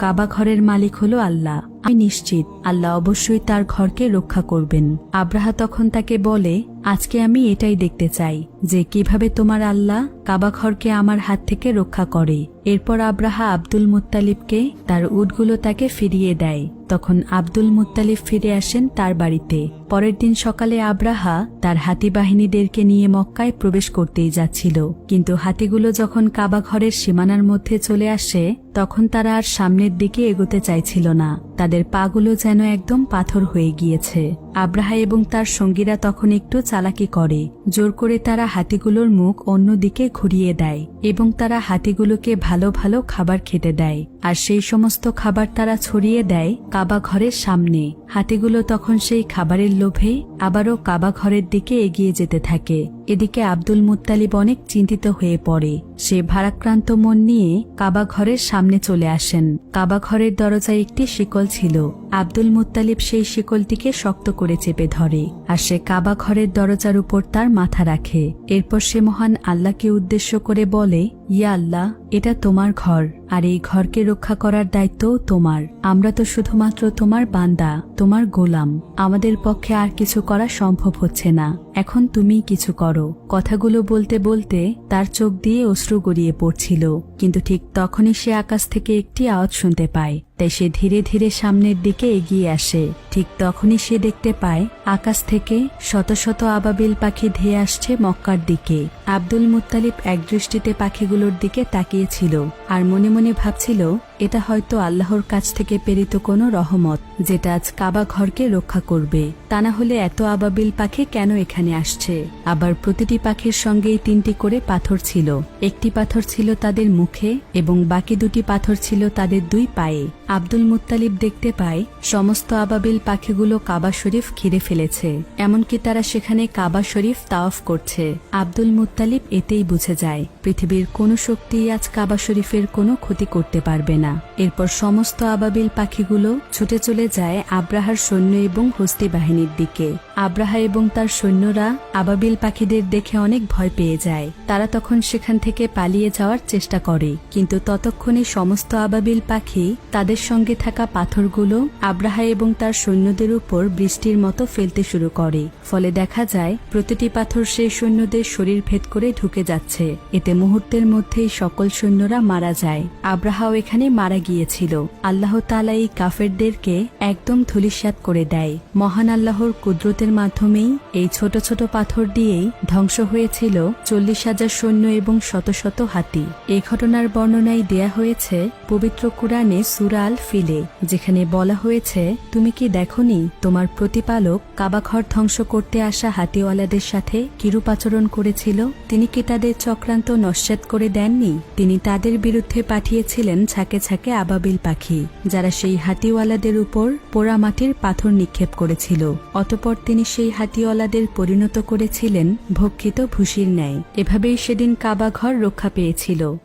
কাবা ঘরের মালিক হলো আল্লাহ। আমি নিশ্চিত আল্লাহ অবশ্যই তার ঘরকে রক্ষা করবেন। আব্রাহা তখন তাকে বলে, আজকে আমি এটাই দেখতে চাই, যে কীভাবে তোমার আল্লাহ কাবা ঘরকে আমার হাত থেকে রক্ষা করে। এরপর আব্রাহা আব্দুল মুত্তালিবকে তার উটগুলো তাকে ফিরিয়ে দেয়। তখন আব্দুল মুত্তালিব ফিরে আসেন তার বাড়িতে। পরের দিন সকালে আব্রাহা তার হাতি বাহিনীদেরকে নিয়ে মক্কায় প্রবেশ করতেই যাচ্ছিল। কিন্তু হাতিগুলো যখন কাবা ঘরের সীমানার মধ্যে চলে আসে, তখন তারা আর সামনের দিকে এগোতে চাইছিল না। তাদের পাগুলো যেন একদম পাথর হয়ে গিয়েছে। আব্রাহা এবং তার সঙ্গীরা তখন একটু চালাকি করে। জোর করে তারা হাতিগুলোর মুখ অন্যদিকে ঘুরিয়ে দেয় এবং তারা হাতিগুলোকে ভালো ভালো খাবার খেতে দেয়। আর সেই সমস্ত খাবার তারা ছড়িয়ে দেয় কাবা ঘরের সামনে। হাতিগুলো তখন সেই খাবারের লোভে আবারও কাবা ঘরের দিকে এগিয়ে যেতে থাকে। এদিকে আব্দুল মুত্তালিব অনেক চিন্তিত হয়ে পড়ে। সে ভারাক্রান্ত মন নিয়ে কাবা ঘরের সামনে চলে আসেন। কাবা ঘরের দরজায় একটি শিকল ছিল। আব্দুল মুত্তালিব সেই শিকলটিকে শক্ত করে চেপে ধরে আর সে কাবা ঘরের দরজার উপর তার মাথা রাখে। এরপর সে মহান আল্লাহকে উদ্দেশ্য করে বলে, ইয়া আল্লাহ, এটা তোমার ঘর, আর এই ঘরকে রক্ষা করার দায়িত্ব তোমার। আমরা তো শুধুমাত্র তোমার বান্দা, তোমার গোলাম। আমাদের পক্ষে আর কিছু করা সম্ভব হচ্ছে না। এখন তুমি কিছু করো। কথাগুলো বলতে বলতে তার চোখ দিয়ে অশ্রু গড়িয়ে পড়ছিল, কিন্তু ঠিক তখনই সে আকাশ থেকে একটি আওয়াজ শুনতে পায়। তাই সে ধীরে ধীরে সামনের দিকে এগিয়ে আসে। ঠিক তখনই সে দেখতে পায়, আকাশ থেকে শত শত আবাবিল পাখি ধেয়ে আসছে মক্কার দিকে। আব্দুল মুতালিব একদৃষ্টিতে পাখিগুলোর দিকে তাকিয়েছিল আর মনে মনে ভাবছিল এটা হয়তো আল্লাহর কাছ থেকে প্রেরিত কোনো রহমত, যেটা আজ কাবা ঘরকে রক্ষা করবে। তা না হলে এত আবাবিল পাখি কেন এখানে আসছে? আবার প্রতিটি পাখির সঙ্গেই তিনটি করে পাথর ছিল। একটি পাথর ছিল তাদের মুখে, এবং বাকি দুটি পাথর ছিল তাদের দুই পায়ে। আব্দুল মুত্তালিব দেখতে পায়, সমস্ত আবাবিল পাখিগুলো কাবা শরীফ ঘিরে ফেলেছে। এমনকি তারা সেখানে কাবা শরীফ তাওয়াফ করছে। আব্দুল মুত্তালিব এতেই বুঝে যায়, পৃথিবীর কোনো শক্তি আজ কাবা শরীফের কোনো ক্ষতি করতে পারবে না। এরপর সমস্ত আবাবিল পাখিগুলো ছুটে চলে যায় আব্রাহার সৈন্য এবং হস্তি বাহিনীর দিকে। আব্রাহা এবং তার সৈন্যরা আবাবিল পাখিদের দেখে অনেক ভয় পেয়ে যায়। তারা তখন সেখান থেকে পালিয়ে যাওয়ার চেষ্টা করে, কিন্তু ততক্ষণে সমস্ত আবাবিল পাখি তাদের সঙ্গে থাকা পাথরগুলো আব্রাহা এবং তার সৈন্যদের উপর বৃষ্টির মতো ফেলতে শুরু করে। ফলে দেখা যায়, প্রতিটি পাথর সেই সৈন্যদের শরীর ভেদ করে ঢুকে যাচ্ছে। এতে মুহূর্তের মধ্যেই সকল সৈন্যরা মারা যায়। আব্রাহাও এখানে মারা গিয়েছিল। আল্লাহ তালা এই কাফেরদেরকে একদম ধুলিস্যাত করে দেয়। মহান আল্লাহর কুদরতের মাধ্যমেই এই ছোট ছোট পাথর দিয়েই ধ্বংস হয়েছিল চল্লিশ হাজার সৈন্য এবং শত শত হাতি। এই ঘটনার বর্ণনায় দেয়া হয়েছে পবিত্র কুরআনে সুরাল ফিলে যেখানে বলা হয়েছে, তুমি কি দেখনি তোমার প্রতিপালক কাবাঘর ধ্বংস করতে আসা হাতিওয়ালাদের সাথে কিরূপ আচরণ করেছিল? তিনি কি তাদের চক্রান্ত নস্যাৎ করে দেননি? তিনি তাদের বিরুদ্ধে পাঠিয়েছিলেন ছাকে ছাকে আবাবিল পাখি, যারা সেই হাতিওয়ালাদের উপর পোড়ামাটির পাথর নিক্ষেপ করেছিল। অতপর তিনি সেই হাতিওয়ালাদের পরিণত করেছিলেন ভক্ষিত ভুষির ন্যায়। এভাবেই সেদিন কাবা ঘর রক্ষা পেয়েছিল।